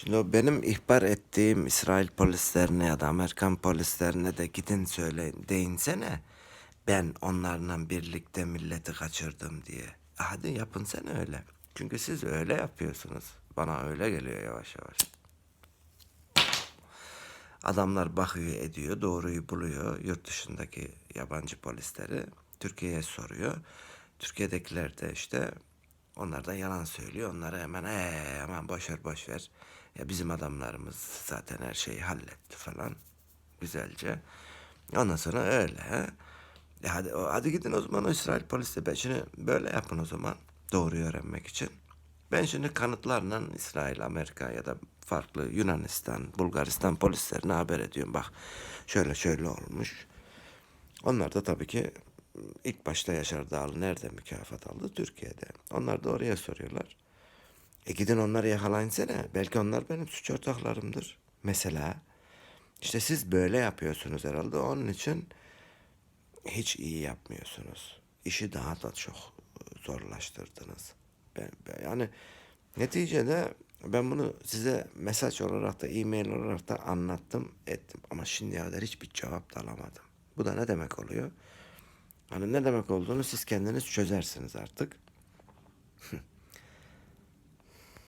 Şimdi benim ihbar ettiğim İsrail polislerine ya da Amerikan polislerine de gidin söyle değinsene. Ben onlarla birlikte milleti kaçırdım diye. E Hadi yapın sen öyle. Çünkü siz öyle yapıyorsunuz. Bana öyle geliyor yavaş yavaş. Adamlar bakıyor ediyor, doğruyu buluyor. Yurt dışındaki yabancı polisleri Türkiye'ye soruyor. Türkiye'dekiler de işte onlar da yalan söylüyor. Onlara hemen ee, hemen boş ver boş ver. Ya bizim adamlarımız zaten her şeyi halletti falan. Güzelce. Ondan sonra öyle. he. E hadi, hadi gidin o zaman o İsrail polisi. Ben böyle yapın o zaman. Doğruyu öğrenmek için. Ben şimdi kanıtlarla İsrail, Amerika ya da farklı Yunanistan, Bulgaristan polislerine haber ediyorum. Bak şöyle şöyle olmuş. Onlar da tabii ki ilk başta Yaşar Dağlı nerede mükafat aldı? Türkiye'de. Onlar da oraya soruyorlar. E gidin onları yakalayinsene. Belki onlar benim suç ortaklarımdır. Mesela. işte siz böyle yapıyorsunuz herhalde. Onun için hiç iyi yapmıyorsunuz. İşi daha da çok zorlaştırdınız. Ben, ben- yani neticede ben bunu size mesaj olarak da e-mail olarak da anlattım ettim. Ama şimdiye kadar hiçbir cevap da alamadım. Bu da ne demek oluyor? Hani ne demek olduğunu siz kendiniz çözersiniz artık.